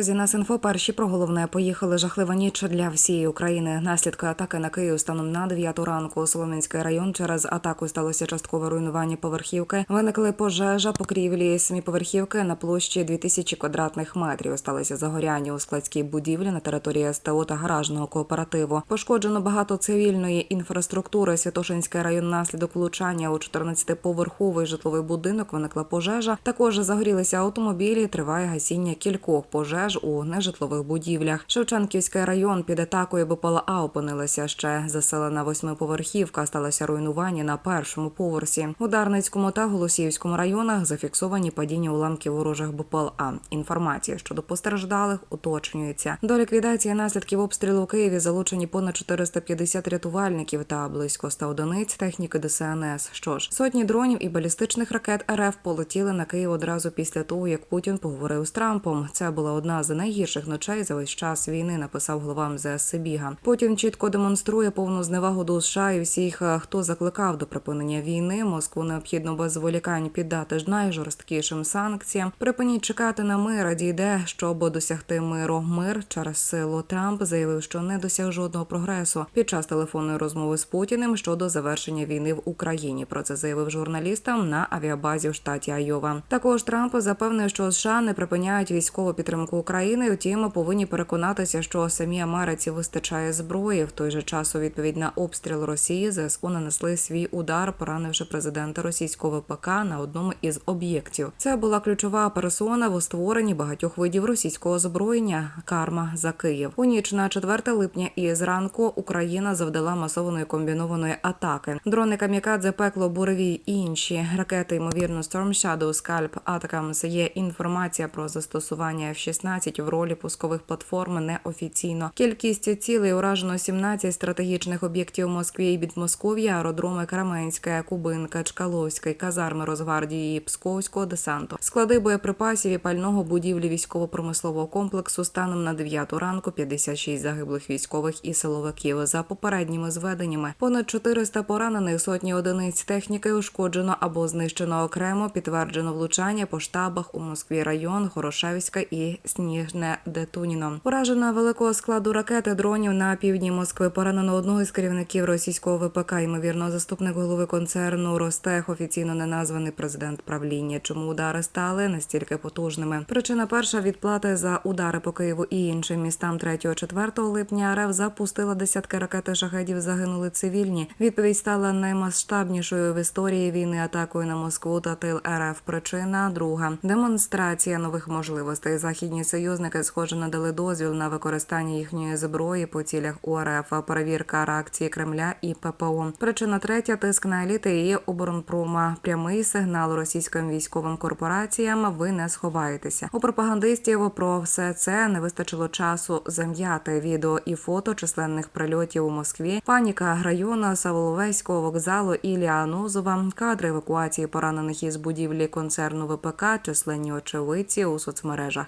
Друзі, нас інфо перші про головне поїхали. Жахлива ніч для всієї України. Наслідки атаки на Київ станом на 9 ранку. Солом'янський район через атаку сталося часткове руйнування поверхівки. Виникли пожежа покрівлі семіповерхівки на площі 2000 квадратних метрів. Сталося загоряння у складській будівлі на території СТО та гаражного кооперативу. Пошкоджено багато цивільної інфраструктури. Святошинський район наслідок влучання у 14-поверховий житловий будинок. Виникла пожежа. Також загорілися автомобілі. Триває гасіння кількох пожеж у нежитлових будівлях. Шевченківський район під атакою БПЛА опинилася ще заселена восьмиповерхівка. Сталося руйнування на першому поверсі. У Дарницькому та Голосіївському районах зафіксовані падіння уламків ворожих БПЛА. Інформація щодо постраждалих уточнюється. До ліквідації наслідків обстрілу у Києві залучені понад 450 рятувальників та близько 100 одиниць техніки ДСНС. Що ж, сотні дронів і балістичних ракет РФ полетіли на Київ одразу після того, як Путін поговорив з Трампом. Це була одна з найгірших ночей за весь час війни. Написав голова МЗС. Путін чітко демонструє повну зневагу до США і всіх, е, хто закликав до припинення війни. Москву необхідно без зволікань піддати ж найжорсткішим санкціям. Припиніть чекати на мир, дійде, щоб досягти миру. Мир через силу Трамп заявив, що не досяг жодного прогресу під час телефонної розмови з Путіним щодо завершення війни в Україні. Про це заявив журналістам на авіабазі в штаті Айова. Також Трамп запевнив, що США не припиняють військову підтримку України. Втім, ми повинні переконатися, що самій Америці вистачає зброї. В той же час у відповідь на обстріл Росії ЗСУ нанесли свій удар, поранивши президента російського ВПК на одному із об'єктів. Це була ключова персона в створенні багатьох видів російського озброєння. Карма за Київ. У ніч на 4 липня і зранку Україна завдала масованої комбінованої атаки. Дрони камікадзе, пекло, буревій і інші ракети, ймовірно, Storm Shadow, Scalp, Атакамс. Є інформація про застосування F-16 в ролі пускових платформ неофіційно. Кількість цілей уражено 17 стратегічних об'єктів Москві і Підмосков'я, аеродроми Краменська, Кубинка, Чкаловська, казарми Росгвардії Псковського десанту, склади боєприпасів і пального будівлі військово-промислового комплексу станом на 9 ранку 56 загиблих військових і силовиків. За попередніми зведеннями понад 400 поранених, сотні одиниць техніки ушкоджено або знищено окремо. Підтверджено влучання по штабах у Москві район, Хорошевська і Сніжне Детуніно. Уражено великого складу ракети дронів на півдні Москви. Поранено одного із керівників російського ВПК. Ймовірно, заступник голови концерну Ростех, офіційно не названий президент правління. Чому удари стали настільки потужними? Причина перша відплати за удари по Києву і іншим містам 3-4 липня. РФ запустила десятки ракет шахедів. Загинули цивільні. Відповідь стала наймасштабнішою в історії війни атакою на Москву та тил РФ. Причина друга демонстрація нових можливостей. Західні союзники схоже надали дозвіл на використання їхньої зброї по цілях УРФ. Перевірка реакції Кремля і ППО. Причина третя тиск на еліти і оборонпрома. Прямий сигнал російським військовим корпораціям. Ви не сховаєтеся. У пропагандистів про все це не вистачило часу зам'яти відео і фото численних прильотів у Москві. Паніка району Саволовецького вокзалу Ілія Нозова, кадри евакуації поранених із будівлі концерну ВПК, численні очевидці у соцмережах.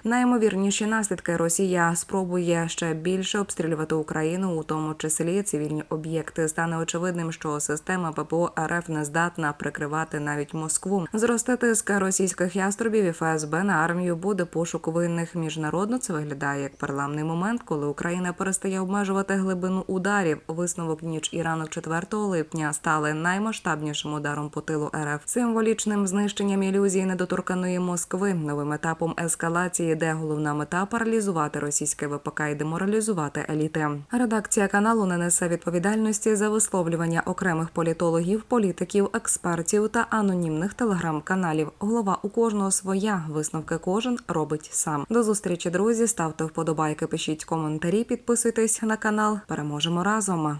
Найімовірніші наслідки Росія спробує ще більше обстрілювати Україну, у тому числі цивільні об'єкти. Стане очевидним, що система ППО РФ не здатна прикривати навіть Москву. Зросте тиск російських яструбів і ФСБ на армію буде пошук винних міжнародно. Це виглядає як парламний момент, коли Україна перестає обмежувати глибину ударів. Висновок ніч і ранок 4 липня стали наймасштабнішим ударом по тилу РФ, символічним знищенням ілюзії недоторканої Москви, новим етапом ескалації, де головна мета паралізувати російське ВПК і деморалізувати еліти. Редакція каналу не несе відповідальності за висловлювання окремих політологів, політиків, експертів та анонімних телеграм-каналів. Голова у кожного своя висновки кожен робить сам. До зустрічі, друзі. Ставте вподобайки, пишіть коментарі, підписуйтесь на канал. Переможемо разом.